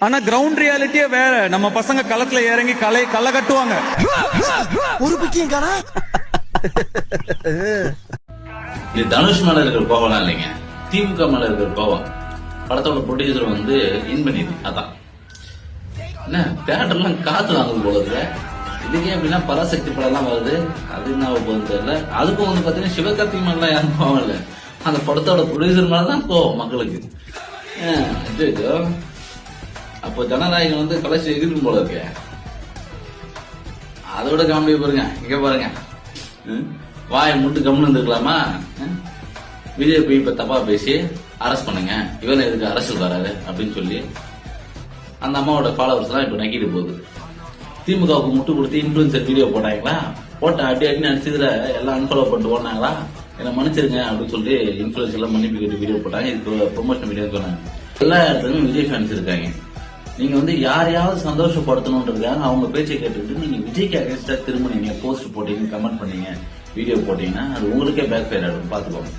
ஆனா கிரவுண்ட் ரியாலிட்டியே வேற. நம்ம பசங்க களத்துல இறங்கி களை களை கட்டுவாங்க. ஒரு பிக்கையும் காணா? இது தனுஷ் மேல இருக்கிற கோவம்லாம் இல்லைங்க. திமுக மேல இருக்கிற கோவம். படத்தோட ப்ரொடியூசர் வந்து இன் பண்ணிது அதான். என்ன தேட்டர்லாம் காத்து வாங்குது போல இருக்கு. இதுக்கே அப்படின்னா பராசக்தி படம் எல்லாம் வருது? அது என்ன போகுது தெரியல. அதுக்கும் வந்து பாத்தீங்கன்னா சிவகார்த்திக் மேலாம் யாரும் கோவம் இல்ல. அந்த படத்தோட ப்ரொடியூசர் மேல தான் கோவம் மக்களுக்கு. ஆஹ், ஐயோ. அப்போ ஜனநாயகம் வந்து கலைச்சி எகிரும் போல இருக்கு. அதோட காமெடி பாருங்க இங்க பாருங்க. ம்? வாயை முட்டு கம்னு இருந்துக்கலாமா பிஜேபி இப்ப தப்பா பேசி அரெஸ்ட் பண்ணுங்க. இவன் எதுக்கு அரசியல் வராரு அப்படின்னு சொல்லி அந்த அம்மாவோட ஃபாலோவர்ஸ் எல்லாம் இப்ப நக்கிட்டு போகுது. திமுகவுக்கு முட்டு கொடுத்து இன்ஃபுளுசர் வீடியோ போட்டாங்களா? போட்ட அப்படி அப்படின்னு அடிச்சதுல எல்லாம் அன்ஃபாலோ பண்ணிட்டு போனாங்களா என்ன மன்னிச்சிருங்க அப்படின்னு சொல்லி இன்ஃபுளுசர் எல்லாம் மன்னிப்பு கேட்டு வீடியோ போட்டாங்க. இதுக்கு ப்ரொமோஷன் வீடியோ சொன்னாங்க. எல்லா இடத்துலயும் விஜய் ஃபேன்ஸ் இருக்காங்க. நீங்க வந்து யாரையாவது சந்தோஷப்படுத்தணுன்றதுக்காக அவங்க பேச்சை கேட்டுட்டு நீங்க விஜய்க்கு அகேன்ஸ்டா திரும்ப நீங்க போஸ்ட் போட்டீங்க கமெண்ட் பண்ணீங்க வீடியோ போட்டீங்கன்னா அது உங்களுக்கே பேக் ஃபயர் ஆகும் பாத்துக்கோங்க